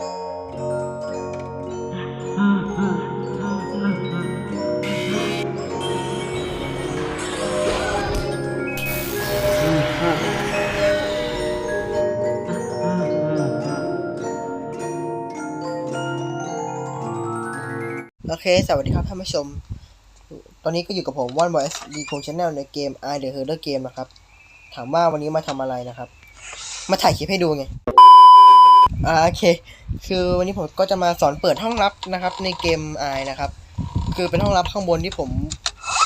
โอเค สวัสดีครับท่านผู้ชม ตอนนี้ก็อยู่กับผมวันบอยดีคงชาแนลในเกม I The Herder Game นะครับ ถามว่าวันนี้มาทำอะไรนะครับ มาถ่ายคลิปให้ดูไง อ่าโอเค คือวันนี้ผมก็จะมาสอนเปิดห้องลับนะครับ ในเกม I นะครับ คือเป็นห้องลับข้างบนที่ผม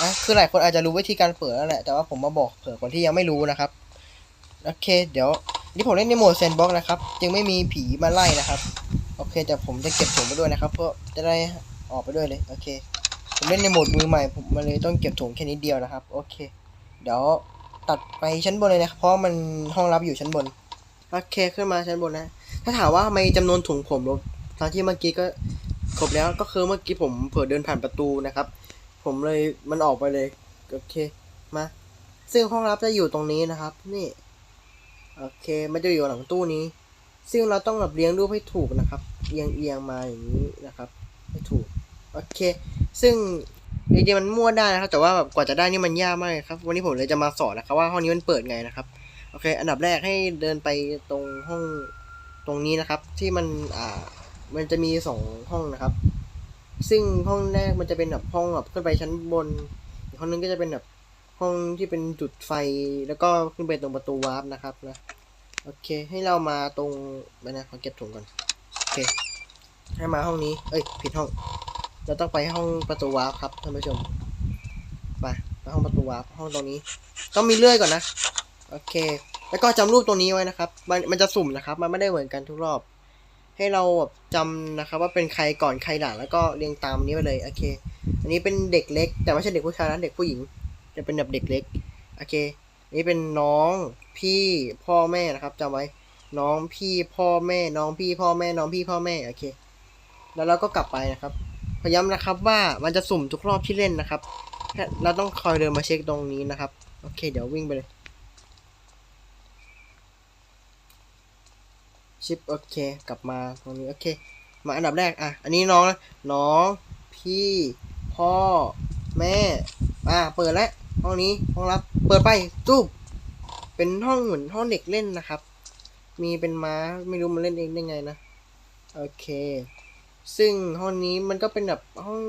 อะคือหลายคนอาจจะรู้วิธีการเปิดแล้วแหละ แต่ว่าผมมาบอกเผื่อคนที่ยังไม่รู้นะครับ โอเค เดี๋ยวนี่ผมเล่นในโหมดแซนบ็อกนะครับ จึงไม่มีผีมาไล่นะครับ โอเคแต่ผมจะเก็บถุงไปด้วยนะครับเพื่อจะได้ออกไปด้วยเลย โอเค ผมเล่นในโหมดมือใหม่ ผมมาเลยต้องเก็บถุงแค่นิดเดียวนะครับ โอเค เดี๋ยวตัดไปชั้นบนเลยนะครับ เพราะมันห้องรับอยู่ชั้นบน โอเคขึ้นมาชั้นบนนะ ถ้าถามว่าทำไมจำนวนถุงผมลดตอนที่เมื่อกี้ก็ครบแล้วก็คือเมื่อกี้ผมเผลอเดินผ่านประตูนะครับ ผมเลยมันออกไปเลยโอเคมาซึ่งห้องรับจะอยู่ตรงนี้นะครับ นี่โอเคมันจะอยู่หลังตู้นี้ ซึ่งเราต้องแบบเลี้ยงรูปให้ถูกนะครับ เอียงเอียงมาอย่างนี้นะครับ ให้ถูกโอเค ซึ่งจริงๆมันมั่วได้นะครับ แต่ว่าแบบกว่าจะได้นี่มันยากมากเลยครับ วันนี้ผมเลยจะมาสอนนะครับว่าห้องนี้มันเปิดไงนะครับ โอเค อันดับแรกให้เดินไปตรงห้องตรงนี้นะครับ ที่มันอ่ามันจะมีสองห้องนะครับ ซึ่งห้องแรกมันจะเป็นแบบห้องแบบขึ้นไปชั้นบนอีกห้องนึงก็จะเป็นแบบห้องที่เป็นจุดไฟแล้วก็ขึ้นไปตรงประตูวาร์ปนะครับนะโอเค ให้เรามาตรงไปนะขอเก็บถุงก่อนโอเค ให้มาห้องนี้ เอ้ยผิดห้อง เราต้องไปห้องประตูวาร์ปครับท่านผู้ชมไปไปห้องประตูวาร์ปห้องตรงนี้ ต้องมีเลื่อยก่อนนะ โอเค แล้วก็จำรูปตรงนี้ไว้นะครับ มันมันจะสุ่มนะครับ มันไม่ได้เหมือนกันทุกรอบ ให้เราแบบจำนะครับ ว่าเป็นใครก่อนใครหลังแล้วก็เรียงตามนี้ไปเลยโอเค อันนี้เป็นเด็กเล็ก แต่ไม่ใช่เด็กผู้ชายนะเด็กผู้หญิง จะเป็นแบบเด็กเล็กโอเค นี่เป็นน้องพี่พ่อแม่นะครับจำไว้ น้องพี่พ่อแม่ น้องพี่พ่อแม่ น้องพี่พ่อแม่โอเค แล้วเราก็กลับไปนะครับพยายามนะครับว่ามันจะสุ่มทุกรอบที่เล่นนะครับแค่เราต้องคอยเดินมาเช็คตรงนี้นะครับ โอเค เดี๋ยววิ่งไปเลย ชิปโอเค กลับมาตรงนี้โอเค มาอันดับแรกอะอันนี้น้องนะน้องพี่พ่อแม่อ่าเปิดแล้วห้องนี้ห้องรับเปิดไปจุบเป็นห้องเหมือนห้องเด็กเล่นนะครับ มีเป็นม้าไม่รู้มันเล่นเองได้ไงนะโอเคซึ่งห้องนี้มันก็เป็นแบบห้อง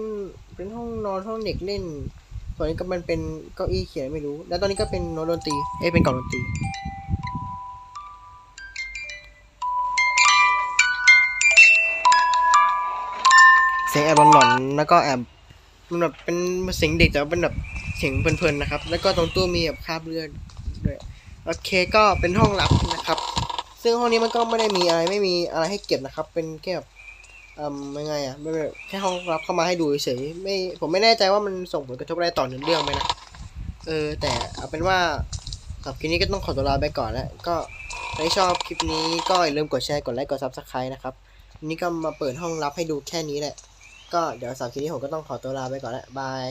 เป็นห้องนอนห้องเด็กเล่นส่วนนี้ก็มันเป็นเก้าอี้เขียนไม่รู้ แล้วตอนนี้ก็เป็นโน้ตดนตรีเอ้เป็นกล่องดนตรี สียงแอบหลอนๆแล้วก็แอบมันแบบเป็นเสียงเด็กแต่ว่าเป็นแบบเสียงเพลินๆนะครับ แล้วก็ตรงตู้มีแบบคราบเลือดด้วยโอเคก็เป็นห้องลับนะครับ ซึ่งห้องนี้มันก็ไม่ได้มีอะไรไม่มีอะไรให้เก็บนะครับ เป็นแค่แบบอืมยังไงอะไม่แบบแค่ห้องลับเข้ามาให้ดูเฉยๆไม่ผมไม่แน่ใจว่ามันส่งผลกระทบอะไรต่อเนื้อเรื่องไหมนะเออแต่เอาเป็นว่าสำหรับคลิปนี้ก็ต้องขอตัวลาไปก่อนแล้ว ก็ใครชอบคลิปนี้ก็อย่าลืมกดแชร์กดไลค์กดซับสไครต์นะครับวันนี้ก็มาเปิดห้องลับให้ดูแค่นี้แหละ ก็เดี๋ยวสำหรับคลิปนี้ผมก็ต้องขอตัวลาไปก่อนแล้วบาย